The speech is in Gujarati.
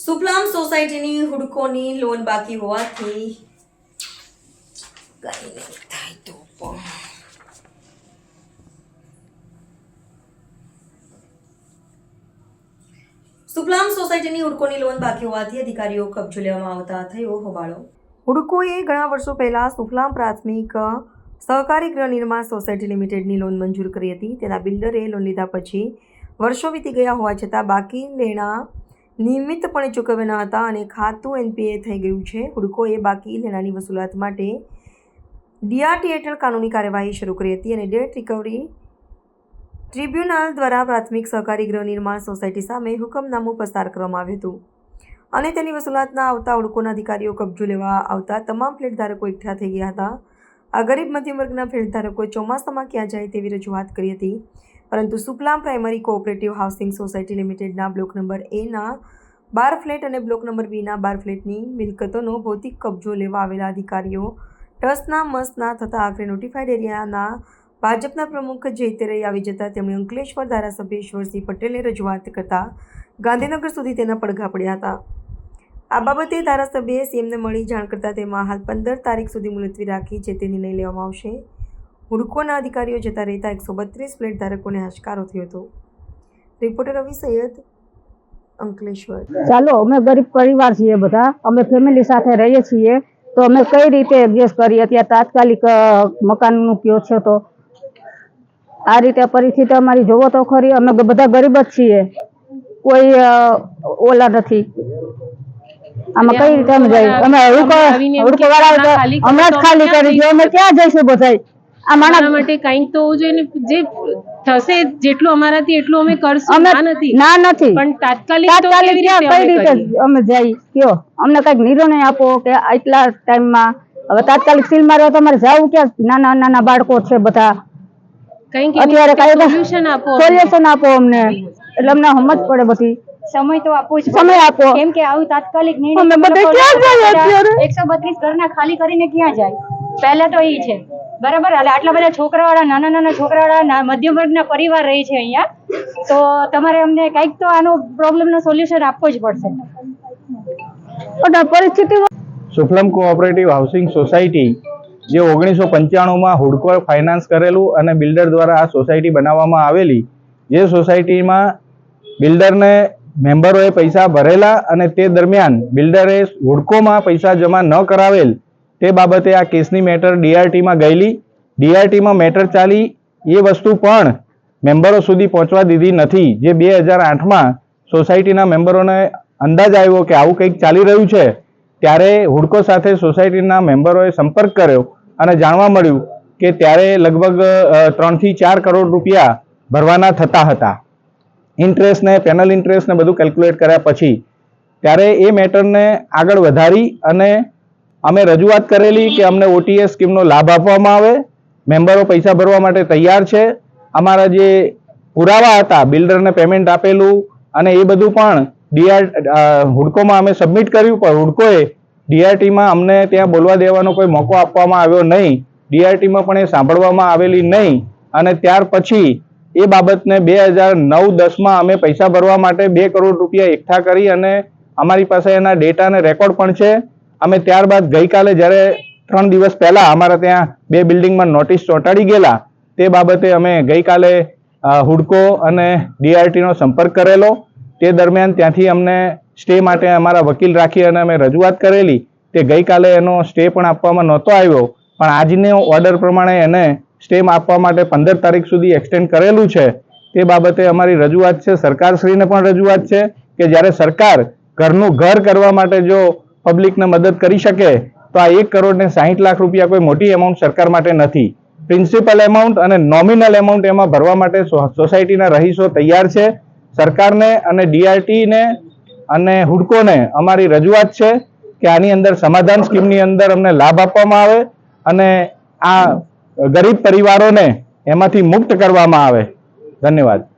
સુફલામ સોસાયટીની હુડકોની લોન બાકી હોવાથી કઈ નહીં થાય તો પણ. સુફલામ સોસાયટીની હુડકોની લોન બાકી હોવાથી અધિકારીઓ કબજો લેવામાં આવતા થયો હોબાળો. હુડકોએ ઘણા વર્ષો પહેલાં સુફલામ પ્રાથમિક સહકારી ગૃહ નિર્માણ સોસાયટી લિમિટેડની લોન મંજૂર કરી હતી. તેના બિલ્ડરે લોન લીધા પછી વર્ષો વીતી ગયા હોવા છતાં બાકી લેણા નિયમિતપણે ચૂકવ્યા ન હતા અને ખાતું એનપીએ થઈ ગયું છે. હુડકોએ બાકી લેણાની વસૂલાત માટે ડીઆરટી હેઠળ કાનૂની કાર્યવાહી શરૂ કરી હતી અને ડેટ રિકવરી ટ્રિબ્યુનલ દ્વારા પ્રાથમિક સહકારી ગૃહ નિર્માણ સોસાયટી સામે હુકમનામું પસાર કરવામાં આવ્યું હતું. અને તેની વસૂલાત ના આવતા હુડકોના અધિકારીઓ કબજો લેવા આવતા તમામ ફ્લેટ ધારકો એકઠા થઈ ગયા હતા. આ ગરીબ મધ્યમ વર્ગના ફ્લેટ ધારકોએ ચોમાસામાં ક્યાં જાય તેવી રજૂઆત કરી હતી. પરંતુ સુપલામ પ્રાઇમરી કોઓપરેટિવ હાઉસિંગ સોસાયટી લિમિટેડના બ્લોક નંબર એના બાર ફ્લેટ અને બ્લોક નંબર બીના બાર ફ્લેટની મિલકતોનો ભૌતિક કબજો લેવા આવેલા અધિકારીઓ ટસના મસના થતાં આખરે નોટિફાઈડ એરિયાના ભાજપના પ્રમુખ જયતેરઈ આવી જતાં તેમણે અંકલેશ્વર ધારાસભ્ય ઈશ્વરસિંહ પટેલને રજૂઆત કરતા ગાંધીનગર સુધી તેના પડઘા પડ્યા હતા. આ બાબતે ધારાસભ્યએ સીએમને મળી જાણ કરતા તેમાં હાલ પંદર તારીખ સુધી મુલતવી રાખી જે તે નિર્ણય લેવામાં આવશે. હુડકોના અધિકારીઓ જતા રહેતા એકસો બત્રીસ ફ્લેટ ધારકોને હાશકારો થયો હતો. રિપોર્ટર રવિ સૈયદ અંકલેશ્વર. ચાલો અમે ગરીબ પરિવાર છીએ બધા. અમે ફેમિલી સાથે રહીએ છીએ. તો અમે કઈ રીતે એડજસ્ટ કરીએ? અત્યારે તાત્કાલિક મકાનનું કયો છે તો? આ રીતે પરિસ્થિતિ અમારી જોવો તો ખરી. અમે બધા ગરીબ જ છીએ. કોઈ ઓલા નથી. આમાં કઈ રીતે અમે જઈએ અમે હમણાં જ ખાલી કરી અમે ક્યાં જઈશું બધા અમારા માટે કંઈક તો હોવું જોઈએ જે થશે જેટલું અમારાથી એટલું અમે કરશું ના નથી. ના નથી. પણ તાત્કાલિક તાત્કાલિક કેવી ક્યાં રીતે કઈ રીતે અમે જઈ કયો? અમને કંઈક નિર્ણય આપો કે આટલા ટાઈમમાં હવે તાત્કાલિક સીલ મારવા તમારે જવું ક્યાં? નાના નાના બાળકો છે બધા. અત્યારે કઈ સોલ્યુશન આપો સોલ્યુશન આપો અમને. એટલે અમને સમજ પડે બધી. સમય તો આપવો જ સમય આપો. કેમ કે આવું તાત્કાલિક નિર્ણય બધા ક્યાં જઈએ અત્યારે? એકસો બત્રીસ ઘરના ખાલી કરીને ક્યાં જાય? પહેલા તો એ છે. બરાબર? એટલે આટલા બધા છોકરાવાળા નાના નાના છોકરાવાળા મધ્યમ વર્ગના પરિવાર રહે છે અહીંયા. તો તમારે અમને કંઈક તો આનો પ્રોબ્લેમનો સોલ્યુશન આપવો જ પડશે. બધા પરિસ્થિતિ સુફલમ કોઓપરેટિવ હાઉસિંગ સોસાયટી જે ઓગણીસો પંચાણુંમાં હુડકો ફાઇનાન્સ કરેલું અને બિલ્ડર દ્વારા આ સોસાયટી બનાવવામાં આવેલી જે સોસાયટીમાં બિલ્ડરને મેમ્બરોએ પૈસા ભરેલા અને તે દરમિયાન બિલ્ડરે હુડકોમાં પૈસા જમા ન કરાવેલ તે બાબતે આ કેસની મેટર ડીઆરટીમાં ગયેલી. ડીઆરટીમાં મેટર ચાલી એ વસ્તુ પણ મેમ્બરો સુધી પહોંચવા દીધી નથી. જે બે હજાર આઠમાં સોસાયટીના મેમ્બરોને અંદાજ આવ્યો કે આવું કંઈક ચાલી રહ્યું છે, ત્યારે હુડકો સાથે સોસાયટીના મેમ્બરોએ સંપર્ક કર્યો અને જાણવા મળ્યું કે ત્યારે લગભગ ત્રણથી ચાર કરોડ રૂપિયા ભરવાના થતા હતા. ઇન્ટરેસ્ટને પેનલ ઇન્ટરેસ્ટને બધું કેલ્ક્યુલેટ કર્યા પછી, ત્યારે એ મેટરને આગળ વધારી અને અમે રજૂઆત કરેલી કે અમને ઓટીએસ સ્કીમનો લાભ આપવામાં આવે. મેમ્બરો પૈસા ભરવા માટે તૈયાર છે. અમારા જે પુરાવા હતા, બિલ્ડરને પેમેન્ટ આપેલું અને એ બધું પણ ડીઆર હુડકોમાં અમે સબમિટ કર્યું, પણ હુડકોએ ડીઆરટીમાં અમને ત્યાં બોલવા દેવાનો કોઈ મોકો આપવામાં આવ્યો નહીં. ડીઆરટીમાં પણ એ સાંભળવામાં આવેલી નહીં. અને ત્યાર પછી એ બાબતને બે હજાર નવ દસમાં અમે પૈસા ભરવા માટે બે કરોડ રૂપિયા એકઠા કરી અને અમારી પાસે એના ડેટા અને રેકોર્ડ પણ છે. અમે ત્યારબાદ ગઈકાલે જ્યારે ત્રણ દિવસ પહેલા અમારા ત્યાં બે બિલ્ડિંગમાં નોટિસ ચોંટાડી ગયેલા, તે બાબતે અમે ગઈકાલે હુડકો અને ડીઆરટીનો સંપર્ક કરેલો. તે દરમિયાન ત્યાંથી અમને સ્ટે માટે અમારા વકીલ રાખી અને અમે રજૂઆત કરેલી. તે ગઈકાલે એનો સ્ટે પણ આપવામાં નહોતો આવ્યો, પણ આજનો ઓર્ડર પ્રમાણે એને સ્ટે આપવા માટે પંદર તારીખ સુધી એક્સટેન્ડ કરેલું છે. તે બાબતે અમારી રજૂઆત છે, સરકારશ્રીને પણ રજૂઆત છે કે જ્યારે સરકાર ઘરનું ઘર કરવા માટે જો પબ્લિકને મદદ કરી શકે, તો આ એક કરોડ ને સાહીઠ લાખ રૂપિયા કોઈ મોટી એમાઉન્ટ સરકાર માટે નથી. પ્રિન્સિપલ એમાઉન્ટ અને નોમિનલ એમાઉન્ટ એમાં ભરવા માટે સોસાયટીના રહીશો તૈયાર છે. સરકારને અને ડીઆરટીને અને હુડકોને અમારી રજૂઆત છે કે આની અંદર સમાધાન સ્કીમની અંદર અમને લાભ આપવામાં આવે અને આ ગરીબ પરિવારોને એમાંથી મુક્ત કરવામાં આવે. ધન્યવાદ.